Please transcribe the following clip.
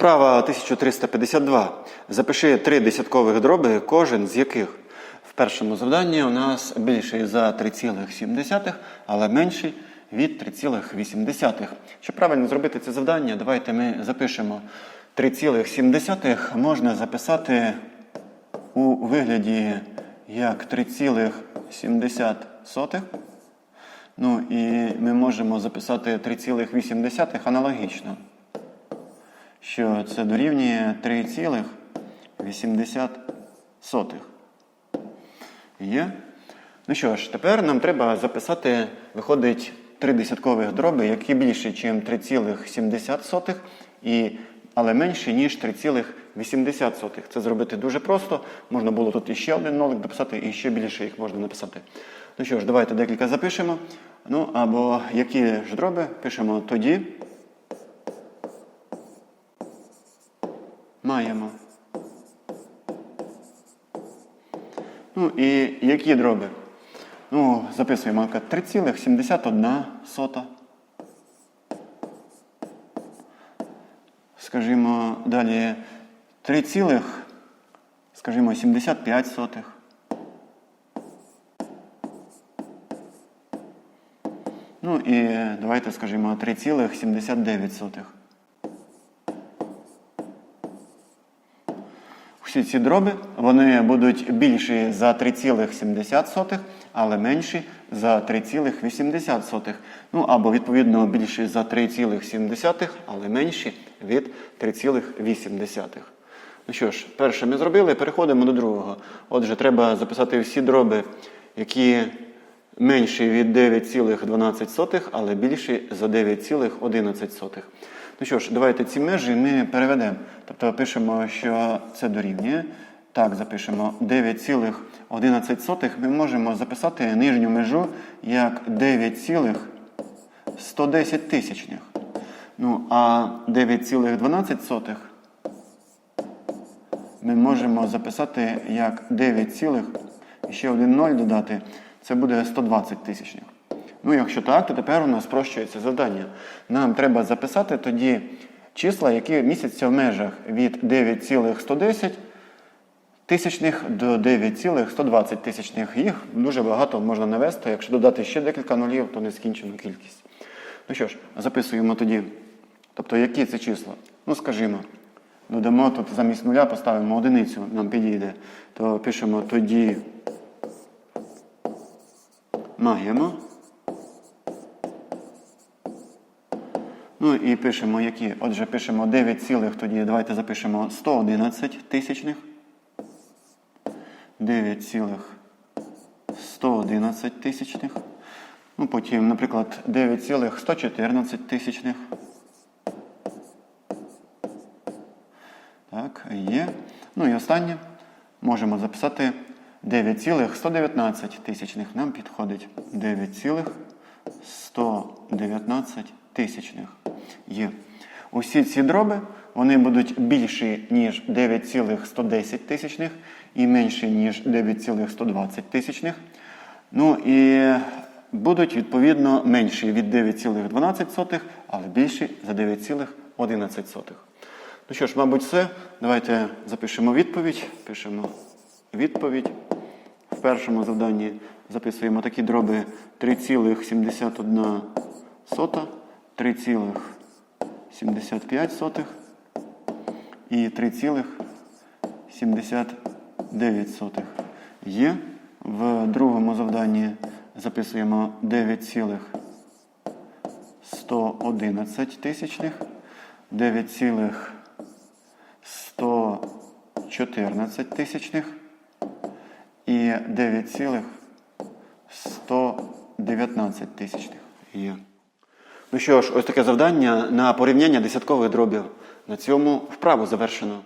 Вправа 1352. Запиши три десяткових дроби, кожен з яких в першому завданні у нас більший за 3,7, але менший від 3,8. Щоб правильно зробити це завдання, давайте ми запишемо 3,7 можна записати у вигляді як 3,7. Ну і ми можемо записати 3,8 аналогічно що це дорівнює 3,8. Є? Ну що ж, тепер нам треба записати, виходить, три десяткових дроби, які більше, ніж 3,7, і, але менше, ніж 3,8. Це зробити дуже просто. Можна було тут іще один нолик дописати, і ще більше їх можна написати. Ну що ж, давайте декілька запишемо. Ну, або які ж дроби пишемо тоді. Маємо. Ну і які дроби? Ну, записуємо 3,71 сота. Скажімо, далі 3, цілих, скажімо, 75 сотих. Ну і давайте скажімо 3,79 Всі ці дроби вони будуть більші за 3,7, але менші за 3,8. Ну або відповідно більші за 3,7, але менші від 3,8. Ну що ж, перше ми зробили, переходимо до другого. Отже, треба записати всі дроби, які менші від 9,12, але більші за 9,11. Ну що ж, давайте ці межі ми переведемо. Тобто пишемо, що це дорівнює. Так, запишемо 9,11. Ми можемо записати нижню межу як 9,110 тисячних. Ну, а 9,12 ми можемо записати як 9, і ще один 0 додати. Це буде 120 тисячних. Ну, якщо так, то тепер у нас спрощується завдання. Нам треба записати тоді числа, які містяться в межах від 9,110 тисячних до 9,120 тисячних. Їх дуже багато можна навести. Якщо додати ще декілька нулів, то нескінчену кількість. Ну що ж, записуємо тоді. Тобто, які це числа? Ну, скажімо, додамо тут замість нуля, поставимо одиницю, нам підійде. То пишемо тоді маємо. Ну і пишемо які. Отже, пишемо 9, цілих, тоді давайте запишемо 111 тисячних. 9, цілих 111 тисячних. Ну, потім, наприклад, 9, цілих 114 тисячних. Так, є. Ну і останнє можемо записати 9,119 тисячних. Нам підходить 9,119 тисячних. Є. Усі ці дроби вони будуть більші, ніж 9,110 тисячних і менші, ніж 9,120 тисячних. Ну і будуть, відповідно, менші від 9,12, але більші за 9,11. Ну що ж, мабуть, все. Давайте запишемо відповідь. Пишемо відповідь. В першому завданні записуємо такі дроби 3,71 сота, 3,75 і 3,79 є. В другому завданні записуємо 9,111 тисячних, 9,114 тисячних і 9,119 тисячних є. Ну що ж, ось таке завдання на порівняння десяткових дробів. На цьому вправу завершено.